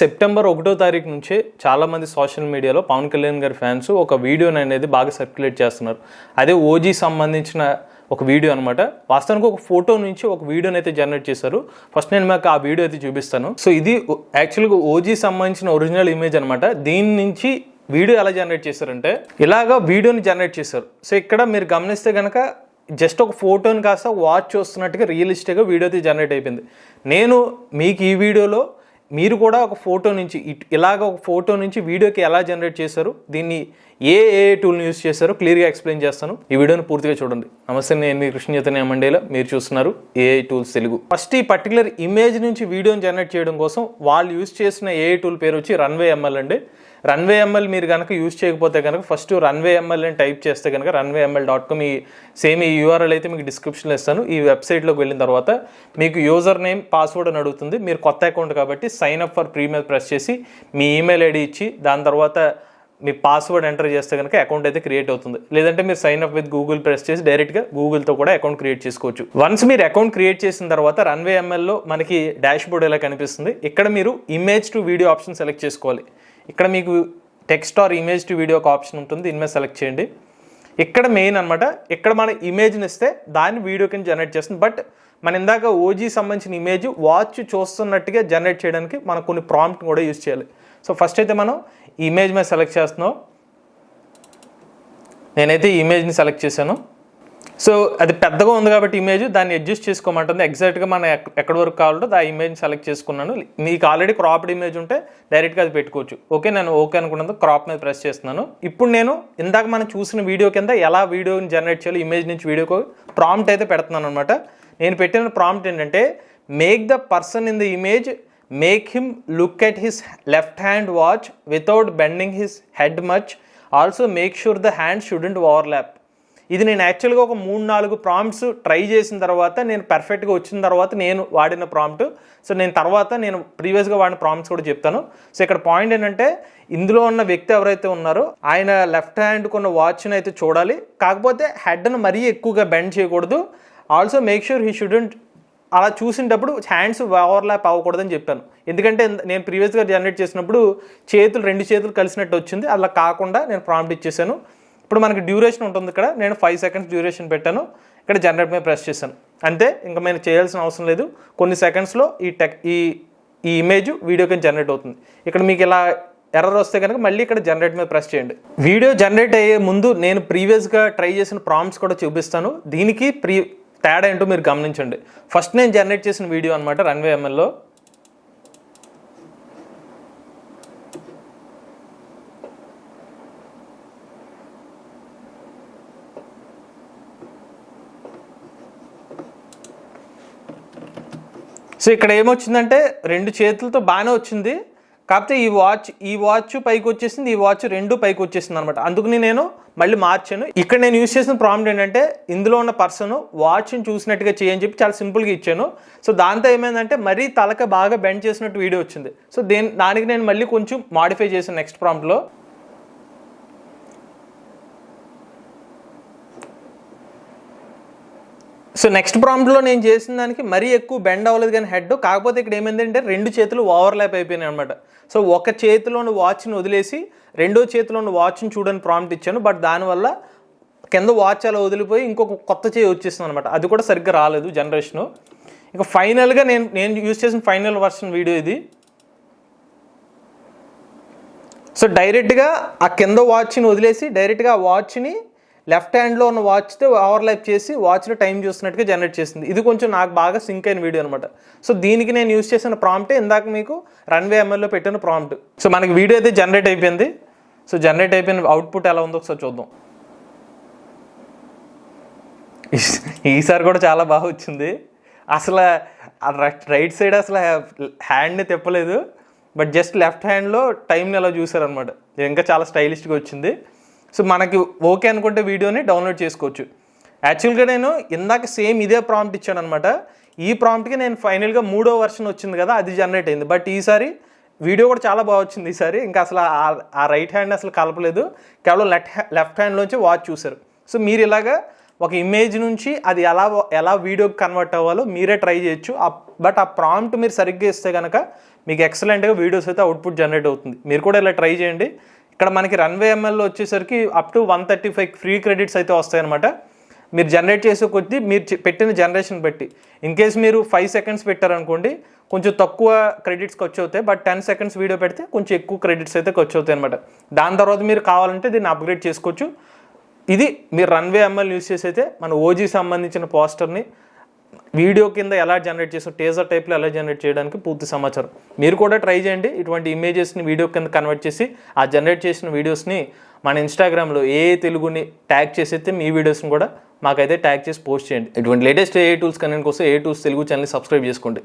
September ఒకటో తారీఖు నుంచే చాలామంది సోషల్ మీడియాలో పవన్ కళ్యాణ్ గారి ఫ్యాన్స్ ఒక వీడియోని అనేది బాగా సర్క్యులేట్ చేస్తున్నారు. అదే ఓజీ సంబంధించిన ఒక వీడియో అనమాట వాస్తవానికి ఒక ఫోటో నుంచి ఒక వీడియోని అయితే జనరేట్ చేశారు. ఫస్ట్ నేను మాకు ఆ వీడియో అయితే చూపిస్తాను. సో ఇది యాక్చువల్గా ఓజీ సంబంధించిన ఒరిజినల్ ఇమేజ్ అనమాట దీని నుంచి వీడియో ఎలా జనరేట్ చేశారంటే ఇలాగా వీడియోని జనరేట్ చేశారు. సో ఇక్కడ మీరు గమనిస్తే కనుక జస్ట్ ఒక ఫోటోని కాస్త వాచ్ చూస్తున్నట్టుగా రియలిస్టిక్గా వీడియో అయితే జనరేట్ అయిపోయింది. నేను మీకు ఈ వీడియోలో మీరు కూడా ఒక ఫోటో నుంచి ఇట్- ఇలాగ ఒక ఫోటో నుంచి వీడియోకి ఎలా జనరేట్ చేశారు? దీన్ని ఏ ఏ టూల్ని యూస్ చేశారో క్లియర్గా ఎక్స్ప్లెయిన్ చేస్తాను. ఈ వీడియోని పూర్తిగా చూడండి. నమస్తే నేను మీ కృష్ణ చైతన్య మండేలో. మీరు చూస్తున్నారు ఏఐ టూల్స్ తెలుగు. ఫస్ట్ ఈ పర్టికులర్ ఇమేజ్ నుంచి వీడియోని జనరేట్ చేయడం కోసం వాళ్ళు యూస్ చేసిన ఏఐ టూల్ పేరు వచ్చి రన్వే ఎంఎల్ అండి. రన్వే ఎంఎల్ మీరు కనుక యూజ్ చేయకపోతే కనుక ఫస్ట్ రన్వే ఎంఎల్ అని టైప్ చేస్తే కనుక రన్వే ఎంఎల్ డాట్ కామ్ ఈ సేమ్ ఈ యూఆర్ఎల్ అయితే మీకు డిస్క్రిప్షన్లో ఇస్తాను. ఈ వెబ్సైట్లోకి వెళ్ళిన తర్వాత మీకు యూజర్ నేమ్ పాస్వర్డ్ అని అడుగుతుంది. మీరు కొత్త అకౌంట్ కాబట్టి sign up for premier press చేసి మీ ఈమెయిల్ ఐడి ఇచ్చి దాని తర్వాత మీ పాస్వర్డ్ ఎంటర్ చేస్తే కనుక అకౌంట్ అయితే క్రియేట్ అవుతుంది. లేదంటే మీరు sign up with Google press చేసి డైరెక్ట్గా గూగుల్తో కూడా అకౌంట్ క్రియేట్ చేసుకోవచ్చు. వన్స్ మీరు అకౌంట్ క్రియేట్ చేసిన తర్వాత రన్వే ఎంఎల్లో మనకి డాష్ బోర్డ్ ఎలా కనిపిస్తుంది? ఇక్కడ మీరు image to video option select చేసుకోవాలి. ఇక్కడ మీకు text or image to video ఒక ఆప్షన్ ఉంటుంది. దీని మీద సెలెక్ట్ చేయండి. ఇక్కడ మెయిన్ అనమాట ఇక్కడ మన ఇమేజ్ని ఇస్తే దాన్ని వీడియో కింద జనరేట్ చేస్తుంది. బట్ మన ఇందాక ఓజీ సంబంధించిన ఇమేజ్ వాచ్ చూస్తున్నట్టుగా జనరేట్ చేయడానికి మనం కొన్ని ప్రాంప్ట్ కూడా యూజ్ చేయాలి. సో ఫస్ట్ అయితే మనం ఇమేజ్ మీద సెలెక్ట్ చేస్తున్నాం. నేనైతే ఈ ఇమేజ్ని సెలెక్ట్ చేశాను. సో అది పెద్దగా ఉంది కాబట్టి ఇమేజ్ దాన్ని అడ్జస్ట్ చేసుకోమంటుంది. ఎగ్జాక్ట్గా మనం ఎక్క ఎక్కడి వరకు కావాలంటే ఆ ఇమేజ్ సెలెక్ట్ చేసుకున్నాను. మీకు ఆల్రెడీ క్రాప్డ్ ఇమేజ్ ఉంటే డైరెక్ట్గా అది పెట్టుకోవచ్చు. ఓకే నేను ఓకే అనుకున్నందుకు క్రాప్ మీద ప్రెస్ చేస్తున్నాను. ఇప్పుడు నేను ఇందాక మనం చూసిన వీడియో కింద ఎలా వీడియోని జనరేట్ చేయాలి ఇమేజ్ నుంచి వీడియోకు ప్రాంప్ట్ అయితే పెడుతున్నాను అనమాట నేను పెట్టిన ప్రాంప్ట్ ఏంటంటే make the person in the image make him look at his left hand watch without bending his head much also make sure the hand shouldn't overlap ఇది నేను యాక్చువల్గా ఒక మూడు నాలుగు ప్రాంప్ట్స్ ట్రై చేసిన తర్వాత నేను పర్ఫెక్ట్గా వచ్చిన తర్వాత నేను వాడిన ప్రాంప్ట్ సో నేను తర్వాత నేను ప్రీవియస్గా వాడిన ప్రాంప్ట్స్ కూడా చెప్తాను. సో ఇక్కడ పాయింట్ ఏంటంటే ఇందులో ఉన్న వ్యక్తి ఎవరైతే ఉన్నారో ఆయన లెఫ్ట్ హ్యాండ్ ఉన్న వాచ్ని అయితే చూడాలి. కాకపోతే హెడ్ను మరీ ఎక్కువగా బెండ్ చేయకూడదు. Also make sure he shouldn't అలా చూసినప్పుడు హ్యాండ్స్ ఓవర్లాప్ అవ్వకూడదని చెప్పాను. ఎందుకంటే నేను ప్రీవియస్గా జనరేట్ చేసినప్పుడు చేతులు రెండు చేతులు కలిసినట్టు వచ్చింది. అలా కాకుండా నేను ప్రాంప్ట్ ఇచ్చేసాను. ఇప్పుడు మనకి డ్యూరేషన్ ఉంటుంది ఇక్కడ. నేను ఫైవ్ సెకండ్స్ డ్యూరేషన్ పెట్టాను. ఇక్కడ జనరేట్ మీద ప్రెస్ చేశాను. అంతే ఇంకా నేను చేయాల్సిన అవసరం లేదు. కొన్ని సెకండ్స్లో ఈ టెక్ ఈ ఈ ఇమేజ్ వీడియో కింద జనరేట్ అవుతుంది. ఇక్కడ మీకు ఇలా ఎర్రర్ వస్తే కనుక మళ్ళీ ఇక్కడ జనరేట్ మీద ప్రెస్ చేయండి. వీడియో జనరేట్ అయ్యే ముందు నేను ప్రీవియస్గా ట్రై చేసిన ప్రాంప్ట్స్ కూడా చూపిస్తాను. దీనికి ప్రీ తేడా ఏంటో మీరు గమనించండి. ఫస్ట్ నేను జనరేట్ చేసిన వీడియో అనమాట రన్వే ఎంఎల్లో సో ఇక్కడ ఏమొచ్చిందంటే రెండు చేతులతో బాగానే వచ్చింది. కాకపోతే ఈ వాచ్ ఈ వాచ్ పైకి వచ్చేసింది ఈ వాచ్ రెండు పైకి వచ్చేసింది అనమాట అందుకని నేను మళ్ళీ మార్చాను. ఇక్కడ నేను యూస్ చేసిన ప్రాబ్లం ఏంటంటే ఇందులో ఉన్న పర్సన్ వాచ్ని చూసినట్టుగా చేయని చెప్పి చాలా సింపుల్గా ఇచ్చాను. సో దాంతో ఏమైందంటే మరీ తలక బాగా బెండ్ చేసినట్టు వీడియో వచ్చింది. సో దేని దానికి నేను మళ్ళీ కొంచెం మాడిఫై చేశాను నెక్స్ట్ ప్రాంప్ట్లో. సో నెక్స్ట్ ప్రాంప్ట్లో నేను చేసిన దానికి మరీ ఎక్కువ బెండ్ అవ్వలేదు కానీ హెడ్ కాకపోతే ఇక్కడ ఏమైందంటే రెండు చేతులు ఓవర్లాప్ అయిపోయినాయి అనమాట సో ఒక చేతిలోని వాచ్ని వదిలేసి రెండో చేతిలోని వాచ్ని చూడని ప్రాంప్ట్ ఇచ్చాను. బట్ దానివల్ల కింద వాచ్ అలా వదిలిపోయి ఇంకొక కొత్త చేయి వచ్చేస్తుంది అనమాట అది కూడా సరిగ్గా రాలేదు జనరేషను ఇక ఫైనల్గా నేను నేను యూజ్ చేసిన ఫైనల్ వర్షన్ వీడియో ఇది. సో డైరెక్ట్గా ఆ కింద వాచ్ని వదిలేసి డైరెక్ట్గా ఆ వాచ్ని లెఫ్ట్ హ్యాండ్లో ఉన్న వాచ్తో ఓవర్లాప్ చేసి వాచ్లో టైం చూస్తున్నట్టుగా జనరేట్ చేసింది. ఇది కొంచెం నాకు బాగా సింక్ అయిన వీడియో అనమాట సో దీనికి నేను యూస్ చేసిన ప్రాంప్టే ఇందాక మీకు రన్వే ఎంఎల్లో పెట్టిన ప్రాంప్ట్ సో మనకి వీడియో అయితే జనరేట్ అయిపోయింది. సో జనరేట్ అయిపోయిన అవుట్పుట్ ఎలా ఉందో ఒకసారి చూద్దాం. ఈసారి కూడా చాలా బాగా వచ్చింది. అసలు రైట్ రైట్ సైడ్ అసలు హ్యాండ్ని తిప్పలేదు. బట్ జస్ట్ లెఫ్ట్ హ్యాండ్లో టైంని అలా చూసారనమాట ఇంకా చాలా స్టైలిష్గా వచ్చింది. సో మనకి ఓకే అనుకుంటే వీడియోని డౌన్లోడ్ చేసుకోవచ్చు. యాక్చువల్గా నేను ఇందాక సేమ్ ఇదే ప్రాంప్ట్ ఇచ్చాను అనమాట ఈ ప్రాంప్ట్కి నేను ఫైనల్గా మూడో వర్షన్ వచ్చింది కదా అది జనరేట్ అయింది. బట్ ఈసారి వీడియో కూడా చాలా బాగా వచ్చింది ఈసారి. ఇంకా అసలు ఆ- ఆ రైట్ హ్యాండ్ అసలు కలపలేదు. కేవలం లెఫ్ట్ లెఫ్ట్ హ్యాండ్లోంచి వాచ్ చూసారు సో మీరు ఇలాగా ఒక ఇమేజ్ నుంచి అది ఎలా ఎలా వీడియోకి కన్వర్ట్ అవ్వాలో మీరే ట్రై చేయొచ్చు. బట్ ఆ ప్రాంప్ట్ మీరు సరిగ్గా ఇస్తే కనుక మీకు ఎక్సలెంట్గా వీడియోస్ అయితే అవుట్పుట్ జనరేట్ అవుతుంది. మీరు కూడా ఇలా ట్రై చేయండి. ఇక్కడ మనకి రన్వే ఎంఎల్లో వచ్చేసరికి up to one thirty five free credits అయితే వస్తాయన్నమాట. మీరు జనరేట్ చేసే కొద్దీ మీరు పెట్టిన జనరేషన్ బట్టి. ఇన్ కేస్ మీరు ఫైవ్ సెకండ్స్ పెట్టారనుకోండి కొంచెం తక్కువ క్రెడిట్స్ ఖర్చు అవుతాయి బట్ టెన్ సెకండ్స్ వీడియో పెడితే కొంచెం ఎక్కువ క్రెడిట్స్ అయితే ఖర్చు అవుతాయి అనమాట దాని తర్వాత మీరు కావాలంటే దీన్ని అప్గ్రేడ్ చేసుకోవచ్చు. ఇది మీరు రన్వే ఎంఎల్ యూస్ చేసి అయితే మన ఓజీ సంబంధించిన పోస్టర్ని వీడియో కింద ఎలా జనరేట్ చేస్తాం టేజర్ టైప్లో ఎలా జనరేట్ చేయడానికి పూర్తి సమాచారం. మీరు కూడా ట్రై చేయండి ఇటువంటి ఇమేజెస్ని వీడియో కింద కన్వర్ట్ చేసి ఆ జనరేట్ చేసిన వీడియోస్ని మన ఇన్స్టాగ్రామ్లో ఏ తెలుగుని ట్యాగ్ చేసైతే మీ వీడియోస్ని కూడా మాకైతే ట్యాగ్ చేసి పోస్ట్ చేయండి. ఇటువంటి లేటెస్ట్ ఏ టూల్స్ కనెంట్ కోసం AI tools Telugu channel subscribe చేసుకోండి.